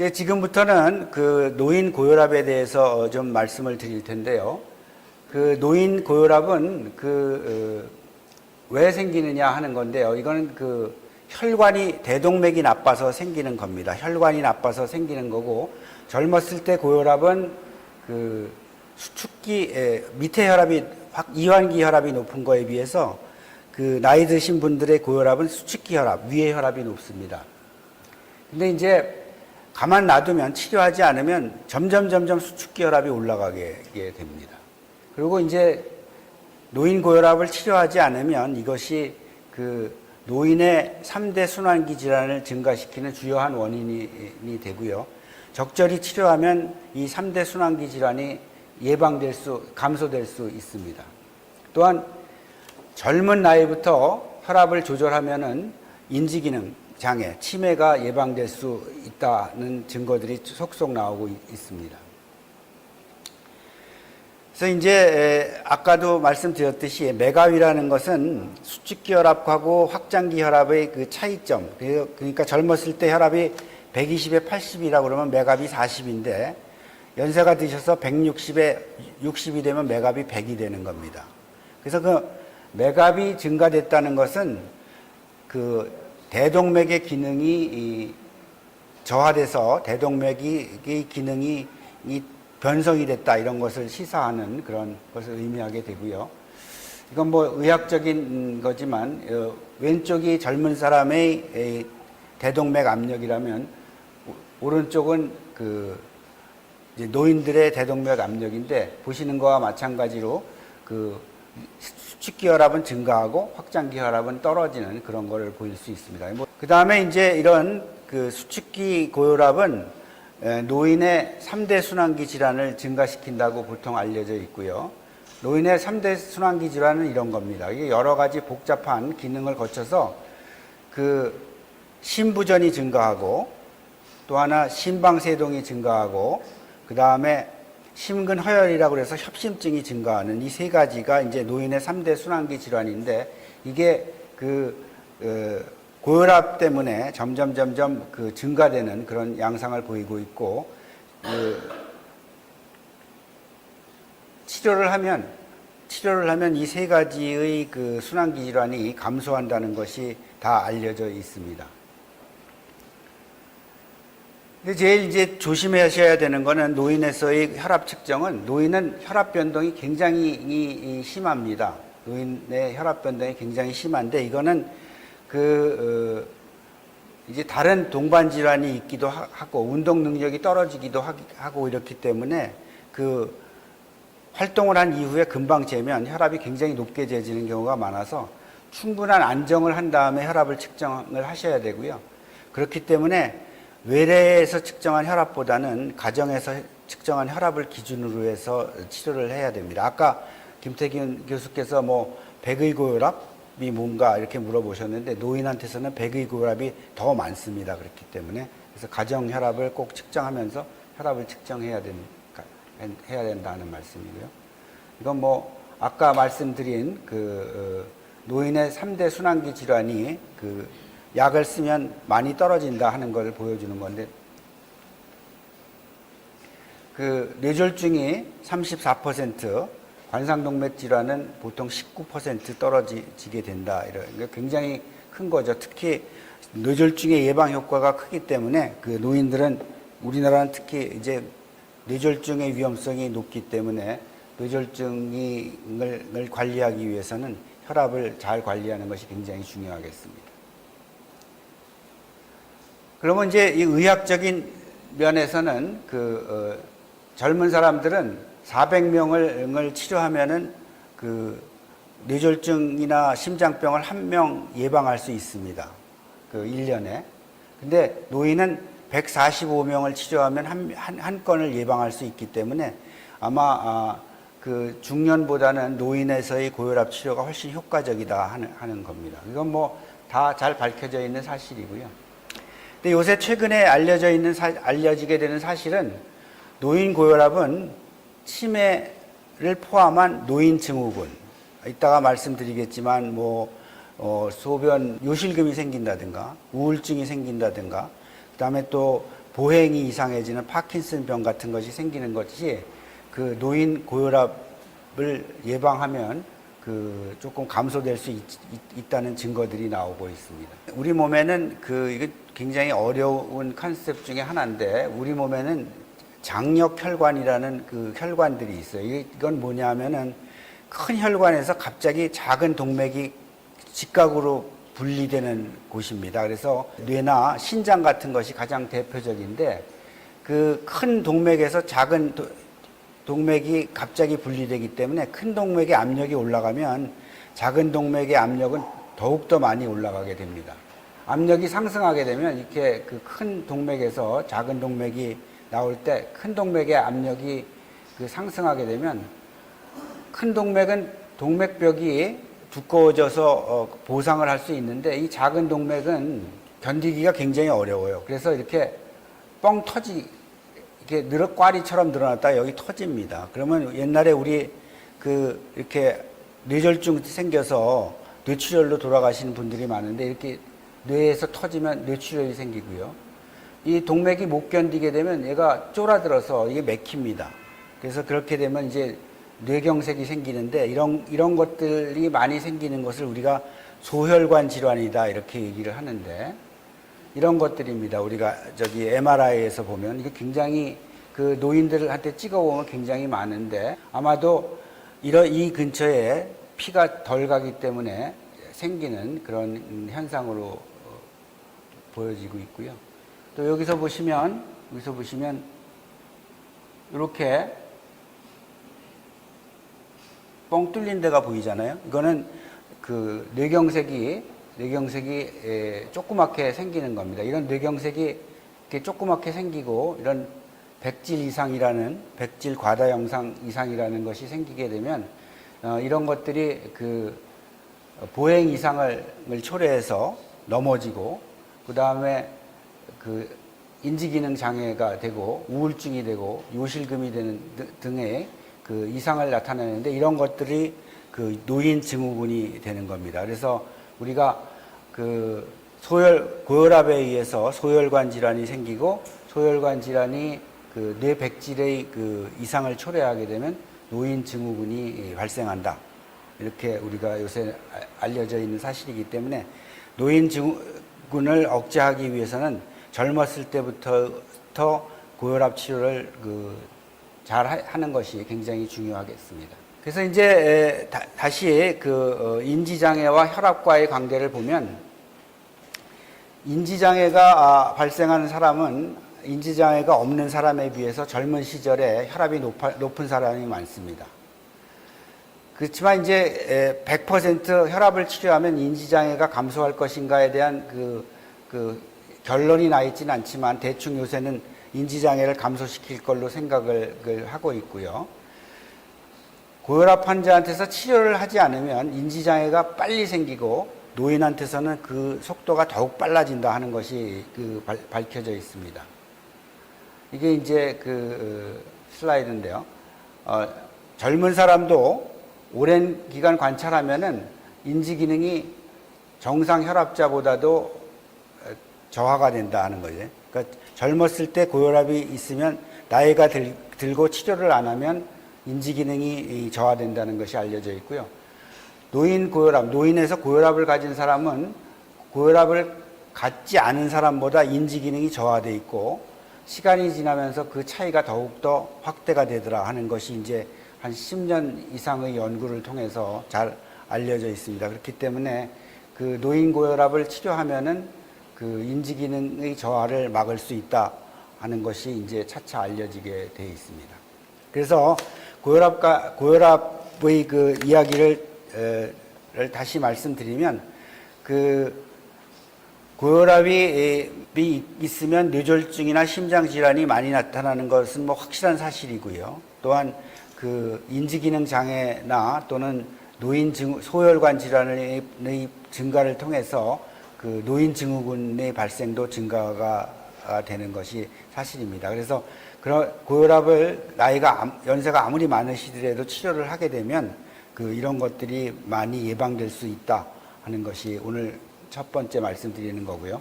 이제 지금부터는 그 노인 고혈압에 대해서 좀 말씀을 드릴 텐데요. 그 노인 고혈압은 그, 어, 왜 생기느냐 하는 건데요. 이거는 그 혈관이 대동맥이 나빠서 생기는 겁니다. 혈관이 나빠서 생기는 거고 젊었을 때 고혈압은 그 수축기 에, 밑에 혈압이 확 이완기 혈압이 높은 거에 비해서 그 나이 드신 분들의 고혈압은 수축기 혈압, 위의 혈압이 높습니다. 근데 이제 가만 놔두면 치료하지 않으면 점점 점점 수축기 혈압이 올라가게 됩니다. 그리고 이제 노인 고혈압을 치료하지 않으면 이것이 그 노인의 3대 순환기 질환을 증가시키는 주요한 원인이 되고요. 적절히 치료하면 이 3대 순환기 질환이 예방될 수, 감소될 수 있습니다. 또한 젊은 나이부터 혈압을 조절하면은 인지기능 장애, 치매가 예방될 수 있다는 증거들이 속속 나오고 있습니다. 그래서 이제 아까도 말씀드렸듯이 메가위라는 것은 수축기 혈압하고 확장기 혈압의 그 차이점. 그러니까 젊었을 때 혈압이 120에 80이라고 그러면 메갑이 40인데 연세가 드셔서 160에 60이 되면 메갑이 100이 되는 겁니다. 그래서 그 메갑이 증가됐다는 것은 그 대동맥의 기능이 저하돼서 대동맥의 기능이 변성이 됐다 이런 것을 시사하는 그런 것을 의미하게 되고요. 이건 뭐 의학적인 거지만 어, 왼쪽이 젊은 사람의 대동맥 압력이라면 오른쪽은 그 노인들의 대동맥 압력인데 보시는 거와 마찬가지로 그 수축기 혈압은 증가하고 확장기 혈압은 떨어지는 그런 거를 보일 수 있습니다. 뭐 그 다음에 이제 이런 그 수축기 고혈압은 노인의 3대 순환기 질환을 증가시킨다고 보통 알려져 있고요. 노인의 3대 순환기 질환은 이런 겁니다. 이게 여러 가지 복잡한 기능을 거쳐서 그 심부전이 증가하고 또 하나 심방세동이 증가하고 그 다음에 심근 허혈이라고 해서 협심증이 증가하는 이 세 가지가 이제 노인의 3대 순환기 질환인데 이게 그 어, 고혈압 때문에 점점 점점 그 증가되는 그런 양상을 보이고 있고 그 치료를 하면 치료를 하면 이 세 가지의 그 순환기 질환이 감소한다는 것이 다 알려져 있습니다. 근데 제일 이제 조심하셔야 되는 거는 노인에서의 혈압 측정은 노인은 혈압 변동이 굉장히 심합니다. 노인의 혈압 변동이 굉장히 심한데 이거는 그 어, 이제 다른 동반 질환이 있기도 하고 운동 능력이 떨어지기도 하고 이렇기 때문에 그 활동을 한 이후에 금방 재면 혈압이 굉장히 높게 재지는 경우가 많아서 충분한 안정을 한 다음에 혈압을 측정을 하셔야 되고요. 그렇기 때문에 외래에서 측정한 혈압보다는 가정에서 측정한 혈압을 기준으로 해서 치료를 해야 됩니다. 아까 김태균 교수께서 뭐 백의 고혈압, 이 뭔가 이렇게 물어보셨는데 노인한테서는 백의 고혈압이 더 많습니다. 그렇기 때문에 그래서 가정 혈압을 꼭 측정하면서 혈압을 측정해야 된, 해야 된다는 말씀이고요. 이건 뭐 아까 말씀드린 그 어, 노인의 3대 순환기 질환이 그 약을 쓰면 많이 떨어진다 하는 걸 보여주는 건데 그 뇌졸중이 34% 관상동맥 질환은 보통 19% 떨어지게 된다. 이런 굉장히 큰 거죠. 특히 뇌졸중의 예방 효과가 크기 때문에 그 노인들은 우리나라는 특히 이제 뇌졸중의 위험성이 높기 때문에 뇌졸중을 관리하기 위해서는 혈압을 잘 관리하는 것이 굉장히 중요하겠습니다. 그러면 이제 이 의학적인 면에서는 그 어, 젊은 사람들은 400명을 치료하면은 그 뇌졸중이나 심장병을 한 명 예방할 수 있습니다. 그 1년에. 근데 노인은 145명을 치료하면 한, 한, 한 건을 예방할 수 있기 때문에 아마 아, 그 중년보다는 노인에서의 고혈압 치료가 훨씬 효과적이다 하는, 하는 겁니다. 이건 뭐 다 잘 밝혀져 있는 사실이고요. 근데 요새 최근에 알려져 있는 사, 알려지게 되는 사실은 노인 고혈압은 치매를 포함한 노인 증후군. 이따가 말씀드리겠지만 뭐 어, 소변 요실금이 생긴다든가 우울증이 생긴다든가 그다음에 또 보행이 이상해지는 파킨슨병 같은 것이 생기는 것이 그 노인 고혈압을 예방하면 그 조금 감소될 수 있, 다는 증거들이 나오고 있습니다. 우리 몸에는 그 이게 굉장히 어려운 컨셉 중에 하나인데 우리 몸에는 장력 혈관이라는 그 혈관들이 있어요. 이건 뭐냐면은 큰 혈관에서 갑자기 작은 동맥이 직각으로 분리되는 곳입니다. 그래서 뇌나 신장 같은 것이 가장 대표적인데 그 큰 동맥에서 작은 도- 동맥이 갑자기 분리되기 때문에 큰 동맥의 압력이 올라가면 작은 동맥의 압력은 더욱더 많이 올라가게 됩니다. 압력이 상승하게 되면 이렇게 그 큰 동맥에서 작은 동맥이 나올 때 큰 동맥의 압력이 그 상승하게 되면 큰 동맥은 동맥벽이 두꺼워져서 어, 보상을 할 수 있는데 이 작은 동맥은 견디기가 굉장히 어려워요. 그래서 이렇게 뻥 터지 이렇게 늘어꽈리처럼 늘어났다 여기 터집니다. 그러면 옛날에 우리 그 이렇게 뇌졸중 생겨서 뇌출혈로 돌아가시는 분들이 많은데 이렇게 뇌에서 터지면 뇌출혈이 생기고요. 이 동맥이 못 견디게 되면 얘가 쫄아들어서 이게 맥힙니다. 그래서 그렇게 되면 이제 뇌경색이 생기는데 이런 이런 것들이 많이 생기는 것을 우리가 소혈관 질환이다 이렇게 얘기를 하는데 이런 것들입니다. 우리가 저기 MRI에서 보면 이게 굉장히 그 노인들한테 찍어보면 굉장히 많은데 아마도 이런 이 근처에 피가 덜 가기 때문에 생기는 그런 현상으로 어, 보여지고 있고요. 또 여기서 보시면 여기서 보시면 이렇게 뻥 뚫린 데가 보이잖아요. 이거는 그 뇌경색이 뇌경색이 에, 조그맣게 생기는 겁니다. 이런 뇌경색이 이렇게 조그맣게 생기고 이런 백질 이상이라는 백질 과다 영상 이상이라는 것이 생기게 되면 어, 이런 것들이 그 보행 이상을 초래해서 넘어지고 그 다음에 그 인지기능 장애가 되고 우울증이 되고 요실금이 되는 등- 등의 그 이상을 나타내는데 이런 것들이 그 노인 증후군이 되는 겁니다. 그래서 우리가 그 소혈 고혈압에 의해서 소혈관 질환이 생기고 소혈관 질환이 그 뇌백질의 그 이상을 초래하게 되면 노인 증후군이 발생한다. 이렇게 우리가 요새 아- 알려져 있는 사실이기 때문에 노인 증후 군을 억제하기 위해서는 젊었을 때부터 고혈압 치료를 그 잘 하는 것이 굉장히 중요하겠습니다. 그래서 이제 다시 그 어, 인지장애와 혈압과의 관계를 보면 인지장애가 아, 발생하는 사람은 인지장애가 없는 사람에 비해서 젊은 시절에 혈압이 높은 사람이 많습니다. 그렇지만 이제 에, 100% 혈압을 치료하면 인지장애가 감소할 것인가에 대한 그, 그 결론이 나 있지는 않지만 대충 요새는 인지장애를 감소시킬 걸로 생각을 그 하고 있고요. 고혈압 환자한테서 치료를 하지 않으면 인지장애가 빨리 생기고 노인한테서는 그 속도가 더욱 빨라진다 하는 것이 그 발- 밝혀져 있습니다. 이게 이제 그 어, 슬라이드인데요. 어, 젊은 사람도 오랜 기간 관찰하면은 인지 기능이 정상 혈압자보다도 어, 저하가 된다 하는 거죠. 그러니까 젊었을 때 고혈압이 있으면 나이가 들, 들고 치료를 안 하면 인지 기능이 이 저하된다는 것이 알려져 있고요. 노인 고혈압, 노인에서 고혈압을 가진 사람은 고혈압을 갖지 않은 사람보다 인지 기능이 저하돼 있고 시간이 지나면서 그 차이가 더욱더 확대가 되더라 하는 것이 이제 한 10년 이상의 연구를 통해서 잘 알려져 있습니다. 그렇기 때문에 그 노인 고혈압을 치료하면은 그 인지 기능의 저하를 막을 수 있다 하는 것이 이제 차차 알려지게 돼 있습니다. 그래서 고혈압과 고혈압의 그 이야기를 에, 를 다시 말씀드리면 그 고혈압이 이 있으면 뇌졸중이나 심장 질환이 많이 나타나는 것은 뭐 확실한 사실이고요. 또한 그 인지기능 장애나 또는 노인 증 소혈관 질환의 증가를 통해서 그 노인 증후군의 발생도 증가가 되는 것이 사실입니다. 그래서 그런 고혈압을 나이가 암- 연세가 아무리 많으시더라도 치료를 하게 되면 그 이런 것들이 많이 예방될 수 있다 하는 것이 오늘 첫 번째 말씀드리는 거고요.